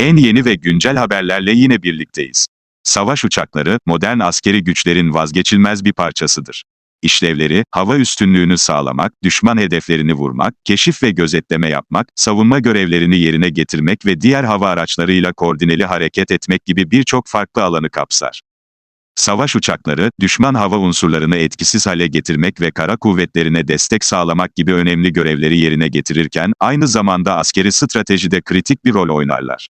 yeni ve güncel haberlerle yine birlikteyiz. Savaş uçakları, modern askeri güçlerin vazgeçilmez bir parçasıdır. İşlevleri, hava üstünlüğünü sağlamak, düşman hedeflerini vurmak, keşif ve gözetleme yapmak, savunma görevlerini yerine getirmek ve diğer hava araçlarıyla koordineli hareket etmek gibi birçok farklı alanı kapsar. Savaş uçakları, düşman hava unsurlarını etkisiz hale getirmek ve kara kuvvetlerine destek sağlamak gibi önemli görevleri yerine getirirken, aynı zamanda askeri stratejide kritik bir rol oynarlar.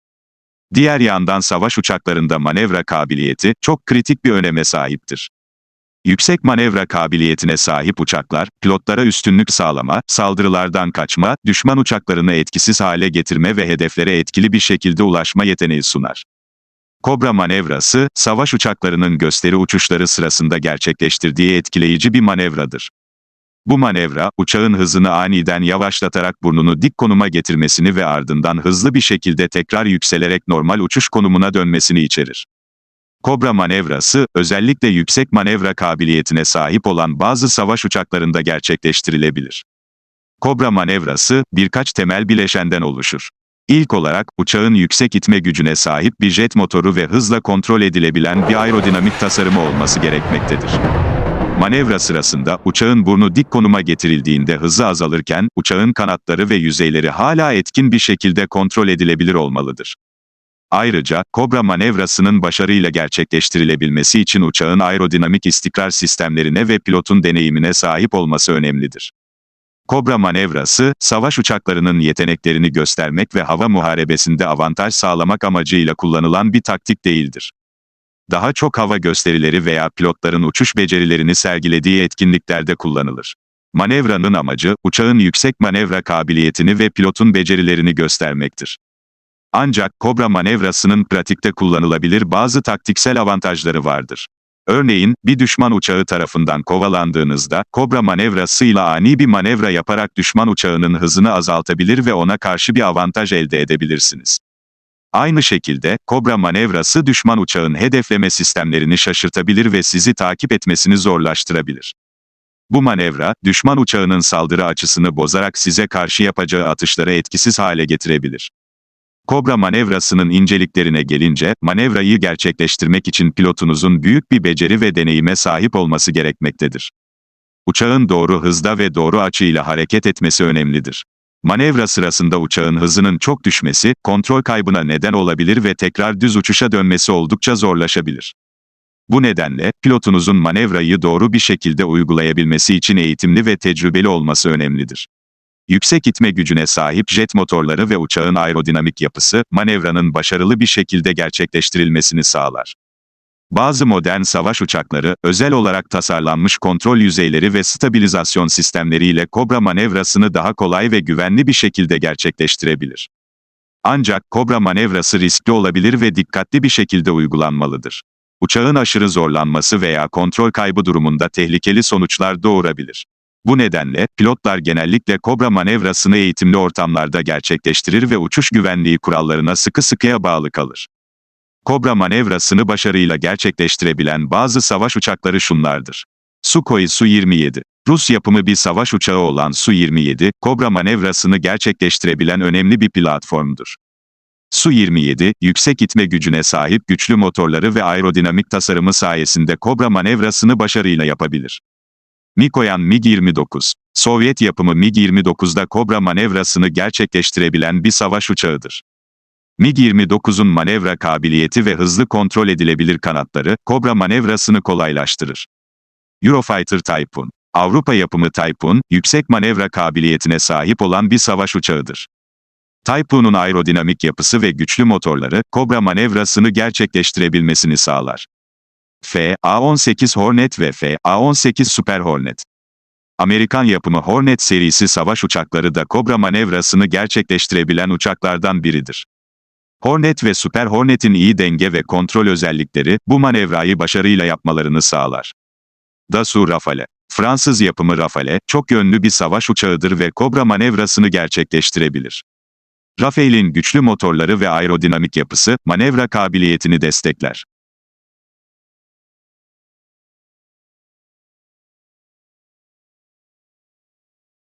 Diğer yandan savaş uçaklarında manevra kabiliyeti çok kritik bir öneme sahiptir. Yüksek manevra kabiliyetine sahip uçaklar, pilotlara üstünlük sağlama, saldırılardan kaçma, düşman uçaklarını etkisiz hale getirme ve hedeflere etkili bir şekilde ulaşma yeteneği sunar. Kobra manevrası, savaş uçaklarının gösteri uçuşları sırasında gerçekleştirdiği etkileyici bir manevradır. Bu manevra, uçağın hızını aniden yavaşlatarak burnunu dik konuma getirmesini ve ardından hızlı bir şekilde tekrar yükselerek normal uçuş konumuna dönmesini içerir. Kobra manevrası, özellikle yüksek manevra kabiliyetine sahip olan bazı savaş uçaklarında gerçekleştirilebilir. Kobra manevrası, birkaç temel bileşenden oluşur. İlk olarak, uçağın yüksek itme gücüne sahip bir jet motoru ve hızla kontrol edilebilen bir aerodinamik tasarımı olması gerekmektedir. Manevra sırasında uçağın burnu dik konuma getirildiğinde hızı azalırken, uçağın kanatları ve yüzeyleri hala etkin bir şekilde kontrol edilebilir olmalıdır. Ayrıca, Kobra manevrasının başarıyla gerçekleştirilebilmesi için uçağın aerodinamik istikrar sistemlerine ve pilotun deneyimine sahip olması önemlidir. Kobra manevrası, savaş uçaklarının yeteneklerini göstermek ve hava muharebesinde avantaj sağlamak amacıyla kullanılan bir taktik değildir. Daha çok hava gösterileri veya pilotların uçuş becerilerini sergilediği etkinliklerde kullanılır. Manevranın amacı, uçağın yüksek manevra kabiliyetini ve pilotun becerilerini göstermektir. Ancak Kobra manevrasının pratikte kullanılabilir bazı taktiksel avantajları vardır. Örneğin, bir düşman uçağı tarafından kovalandığınızda, Kobra manevrasıyla ani bir manevra yaparak düşman uçağının hızını azaltabilir ve ona karşı bir avantaj elde edebilirsiniz. Aynı şekilde, Kobra manevrası düşman uçağın hedefleme sistemlerini şaşırtabilir ve sizi takip etmesini zorlaştırabilir. Bu manevra, düşman uçağının saldırı açısını bozarak size karşı yapacağı atışları etkisiz hale getirebilir. Kobra manevrasının inceliklerine gelince, manevrayı gerçekleştirmek için pilotunuzun büyük bir beceri ve deneyime sahip olması gerekmektedir. Uçağın doğru hızda ve doğru açıyla hareket etmesi önemlidir. Manevra sırasında uçağın hızının çok düşmesi, kontrol kaybına neden olabilir ve tekrar düz uçuşa dönmesi oldukça zorlaşabilir. Bu nedenle, pilotunuzun manevrayı doğru bir şekilde uygulayabilmesi için eğitimli ve tecrübeli olması önemlidir. Yüksek itme gücüne sahip jet motorları ve uçağın aerodinamik yapısı, manevranın başarılı bir şekilde gerçekleştirilmesini sağlar. Bazı modern savaş uçakları, özel olarak tasarlanmış kontrol yüzeyleri ve stabilizasyon sistemleriyle Kobra manevrasını daha kolay ve güvenli bir şekilde gerçekleştirebilir. Ancak Kobra manevrası riskli olabilir ve dikkatli bir şekilde uygulanmalıdır. Uçağın aşırı zorlanması veya kontrol kaybı durumunda tehlikeli sonuçlar doğurabilir. Bu nedenle, pilotlar genellikle Kobra manevrasını eğitimli ortamlarda gerçekleştirir ve uçuş güvenliği kurallarına sıkı sıkıya bağlı kalır. Kobra manevrasını başarıyla gerçekleştirebilen bazı savaş uçakları şunlardır. Sukhoi Su-27 Rus yapımı bir savaş uçağı olan Su-27, Kobra manevrasını gerçekleştirebilen önemli bir platformdur. Su-27, yüksek itme gücüne sahip güçlü motorları ve aerodinamik tasarımı sayesinde Kobra manevrasını başarıyla yapabilir. Mikoyan MiG-29, Sovyet yapımı MiG-29'da Kobra manevrasını gerçekleştirebilen bir savaş uçağıdır. MiG-29'un manevra kabiliyeti ve hızlı kontrol edilebilir kanatları, Kobra manevrasını kolaylaştırır. Eurofighter Typhoon Avrupa yapımı Typhoon, yüksek manevra kabiliyetine sahip olan bir savaş uçağıdır. Typhoon'un aerodinamik yapısı ve güçlü motorları, Kobra manevrasını gerçekleştirebilmesini sağlar. F-A-18 Hornet ve F-A-18 Super Hornet. Amerikan yapımı Hornet serisi savaş uçakları da Cobra manevrasını gerçekleştirebilen uçaklardan biridir. Hornet ve Super Hornet'in iyi denge ve kontrol özellikleri, bu manevrayı başarıyla yapmalarını sağlar. Dassault Rafale Fransız yapımı Rafale, çok yönlü bir savaş uçağıdır ve Cobra manevrasını gerçekleştirebilir. Rafale'in güçlü motorları ve aerodinamik yapısı, manevra kabiliyetini destekler.